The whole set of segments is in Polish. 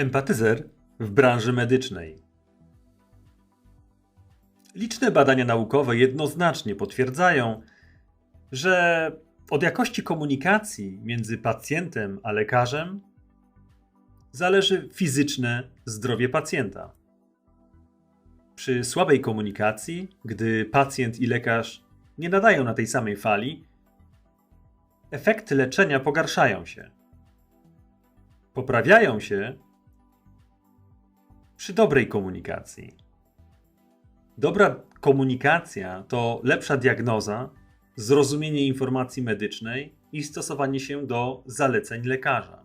Empatyzer w branży medycznej. Liczne badania naukowe jednoznacznie potwierdzają, że od jakości komunikacji między pacjentem a lekarzem zależy fizyczne zdrowie pacjenta. Przy słabej komunikacji, gdy pacjent i lekarz nie nadają na tej samej fali, efekty leczenia pogarszają się. Poprawiają się przy dobrej komunikacji. Dobra komunikacja to lepsza diagnoza, zrozumienie informacji medycznej i stosowanie się do zaleceń lekarza.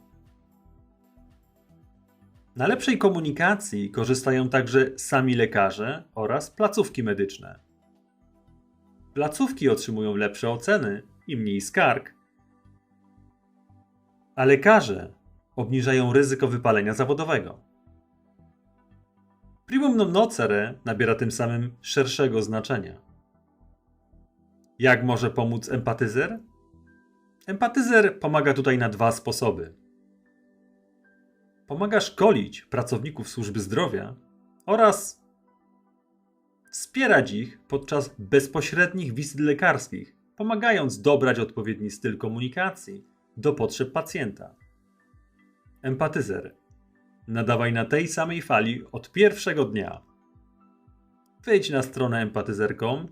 Na lepszej komunikacji korzystają także sami lekarze oraz placówki medyczne. Placówki otrzymują lepsze oceny i mniej skarg, a lekarze obniżają ryzyko wypalenia zawodowego. Primum non nocere nabiera tym samym szerszego znaczenia. Jak może pomóc empatyzer? Empatyzer pomaga tutaj na dwa sposoby. Pomaga szkolić pracowników służby zdrowia oraz wspierać ich podczas bezpośrednich wizyt lekarskich, pomagając dobrać odpowiedni styl komunikacji do potrzeb pacjenta. Empatyzer. Nadawaj na tej samej fali od pierwszego dnia. Wejdź na stronę empatyzer.com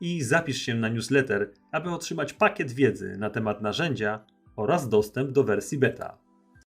i zapisz się na newsletter, aby otrzymać pakiet wiedzy na temat narzędzia oraz dostęp do wersji beta.